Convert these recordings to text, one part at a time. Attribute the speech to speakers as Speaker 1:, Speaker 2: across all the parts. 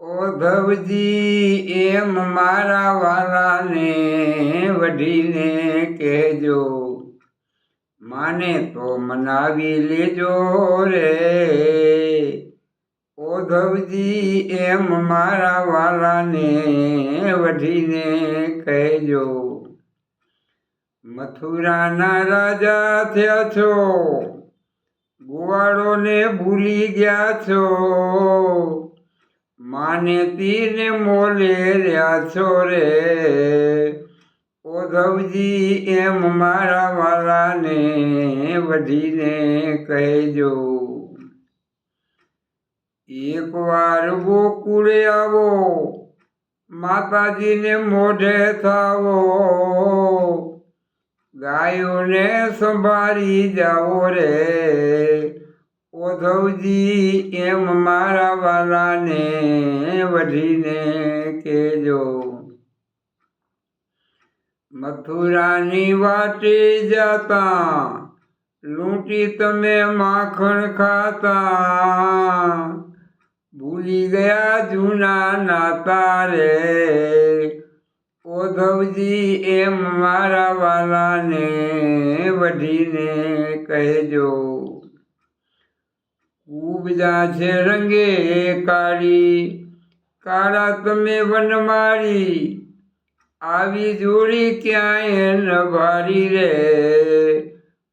Speaker 1: ઓધવજી એમ મારા વાલાને વઢીને કહેજો, માને તો મનાવી લેજો રે. ઓધવજી એમ મારા વાલાને વઢીને કહેજો, મથુરાના રાજા થયા છો, ગોવાળોને ભૂલી ગયા છો માને તીને મોલે રહ્યા છો રે. ઓધવજી એમ મારા વાલાને વધીને કહેજો. એકવાર ગોકુળે આવો, માતાજીને મોઢે થાવો. ગાયોને સંભાળી જાઓ રે. ઓધવજી એમ મારા વાલાને વઢીને કહેજો. મથુરાની વાટે જાતા, લૂંટી તમે માખણ ખાતા. ભૂલી ગયા જૂના નાતા રે. ઓધવજી એમ મારા વાલાને વઢીને કહેજો. ઉપજા છે રંગે કાળી. કાળા તમે વન મારી આવી જોડી ક્યાંય ન ભારી રે.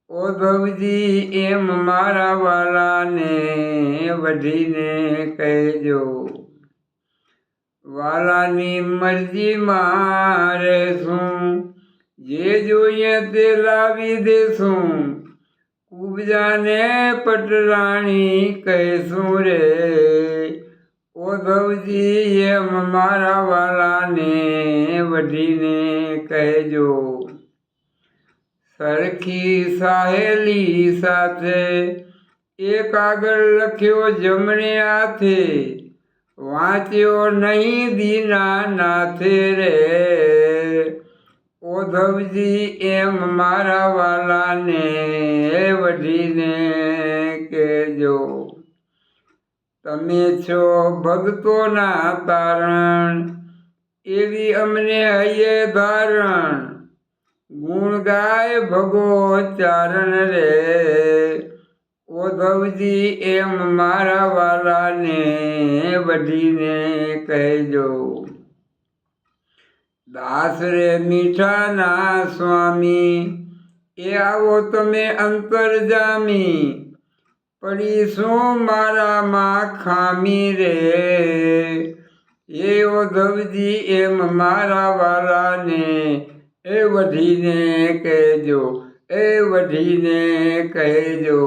Speaker 1: ભવજી, એમ મારા વાલાને વઢીને કહેજો. વાલાની મરજીમાં રહેશું જે જોઈએ તે લાવી દેશું. કુબજાને પટરાણી કહીશું રે. ઓધવજી એમ મારા વાલાને વઢીને કહેજો, સરખી સાહેલી સાથે એક આગળ લખ્યો જમણે હાથે, વાંચ્યો નહીં દીના નાથે રે. ઓધવજી એમ મારા વાલાને વઢીને કહેજો. તમે છો ભક્તોના તારણ, એવી અમને હૈયે ધારણ. ગુણ ગાય ભગો ચારણ રે. ઓધવજી એમ મારા વાલાને વઢીને કહેજો. દાસ રે મીઠાના સ્વામી, એ આવો તમે અંતરજામી પડી શું મારામાં ખામી રે? એ ઓધવજી એમ મારા વાળાને, એ વઢીને કહેજો, એ વઢીને કહેજો.